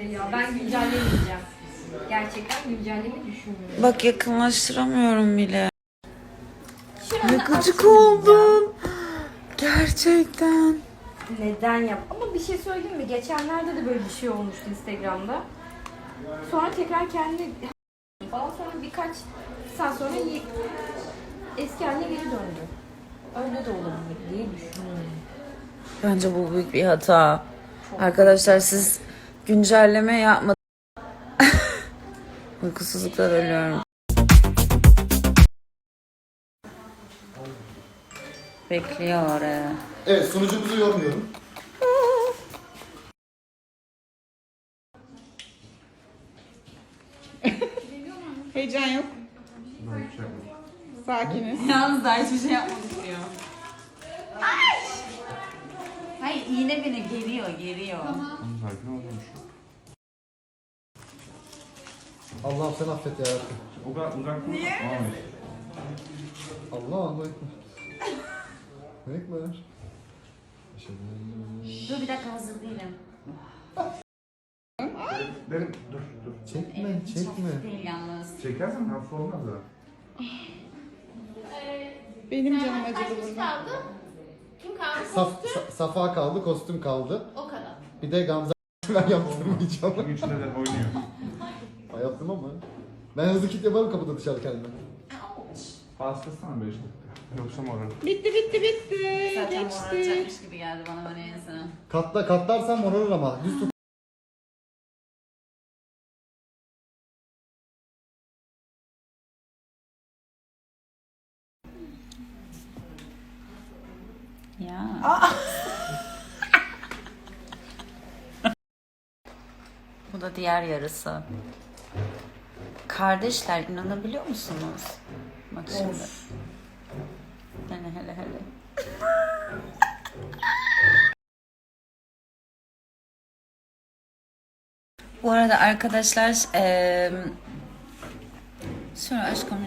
de ya. Ben güncellemeyeceğim. Gerçekten güncelleme düşünmüyorum. Bak yakınlaştıramıyorum bile. Ne gıcık oldum. Gerçekten. Neden yap? Ama bir şey söyleyeyim mi? Geçenlerde de böyle bir şey olmuştu Instagram'da. Sonra tekrar kendi falan sonra birkaç saat sonra ye- eski haline geri döndü. Öyle de olabilir diye düşünüyorum. Bence bu büyük bir hata. Arkadaşlar siz güncelleme yapmadınız. Uykusuzluktan ölüyorum. Bekliyor. Evet sunucumuzu yormuyorum. Heyecan yok. Sakiniz. Yalnız daha hiçbir şey yapmadık diyor. Hayır iğne beni geriyor geriyor. Allah'ım sen affet ya Rabbim. O kadar uzak Niye? Allah Allah ekber. Ne ekber? Dur bir dakika hazır değilim. Derim dur dur. Çekme, çekme. Değil yalnız. Çekersen hafif olmaz ha. Benim canım acıdı Kaç kişi burada. kaldı? Kim kaldı? Saf, sa- safa kaldı, kostüm kaldı. O kadar. Bir de Gamze ben yaptırmayacağım. Bugün içinde de oynuyor. Ben yaptım ama. Ben hızlı kit yaparım kapıda dışarı kendime. Bastırsan 5 dakika. Yoksa moral. Bitti bitti bitti. Zaten Geçti. moraracakmış gibi geldi bana böyle insana. Katla, katlarsan morarır ama. Düz tut. Ya. Bu da diğer yarısı. Kardeşler inanabiliyor musunuz? Bak şimdi. Hele hele hele. Bu arada arkadaşlar eee Sonra aşkım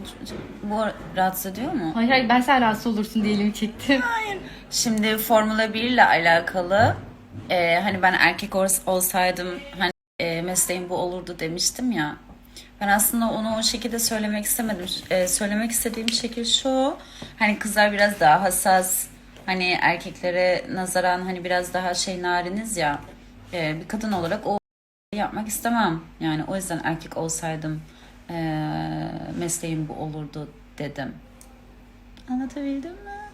bu rahatsız ediyor mu? Hayır hayır ben sen rahatsız olursun diye elimi çektim. Şimdi Formula 1 ile alakalı e, hani ben erkek ol- olsaydım hani e, mesleğim bu olurdu demiştim ya. Ben aslında onu o şekilde söylemek istemedim. E, söylemek istediğim şekil şu. Hani kızlar biraz daha hassas. Hani erkeklere nazaran hani biraz daha şey nariniz ya. E, bir kadın olarak o yapmak istemem. Yani o yüzden erkek olsaydım e, mesleğim bu olurdu dedim. Anlatabildim mi?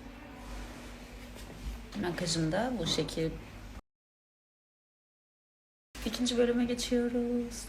Makyajım da bu şekil. İkinci bölüme geçiyoruz.